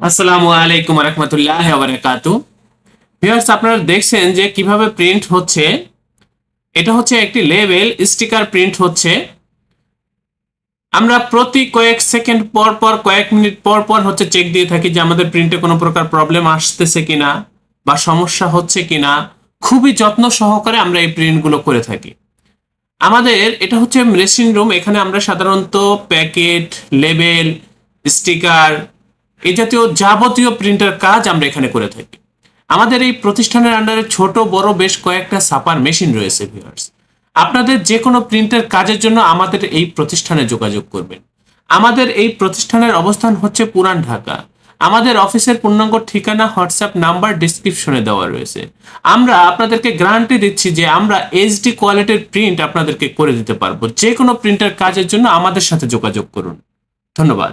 আসসালামু আলাইকুম রহমতুল্লাহ বারাকাতু। ভিউয়ার্স আপনারা দেখছেন যে কীভাবে প্রিন্ট হচ্ছে। এটা হচ্ছে একটি লেবেল স্টিকার প্রিন্ট হচ্ছে। আমরা প্রতি কয়েক সেকেন্ড পর পর, কয়েক মিনিট পর পর হচ্ছে চেক দিয়ে থাকি যে আমাদের প্রিন্টে কোনো প্রকার প্রবলেম আসতেছে কিনা বা সমস্যা হচ্ছে কিনা। খুবই যত্ন সহকারে আমরা এই প্রিন্টগুলো করে থাকি। আমাদের এটা হচ্ছে মেশিন রুম এখানে আমরা সাধারণত প্যাকেট লেবেল স্টিকার এই জাতীয় যাবতীয় প্রিন্টার কাজ আমরা এখানে করে থাকি। আমাদের এই প্রতিষ্ঠানের আন্ডারে ছোট, বড় বেশ কয়েকটা ছাপার মেশিন রয়েছে ভিউয়ার্স আপনাদের যে কোনো প্রিন্টার কাজের জন্য আমাদের এই প্রতিষ্ঠানে যোগাযোগ করবেন। আমাদের এই প্রতিষ্ঠানের অবস্থান হচ্ছে পুরান ঢাকা। আমাদের অফিসের পূর্ণাঙ্গ ঠিকানা, হোয়াটসঅ্যাপ নাম্বার ডিসক্রিপশনে দেওয়া রয়েছে। আমরা আপনাদেরকে গ্যারান্টি দিচ্ছি যে আমরা এইচডি কোয়ালিটির প্রিন্ট আপনাদেরকে করে দিতে পারব। যে কোনো প্রিন্টার কাজের জন্য আমাদের সাথে যোগাযোগ করুন। ধন্যবাদ।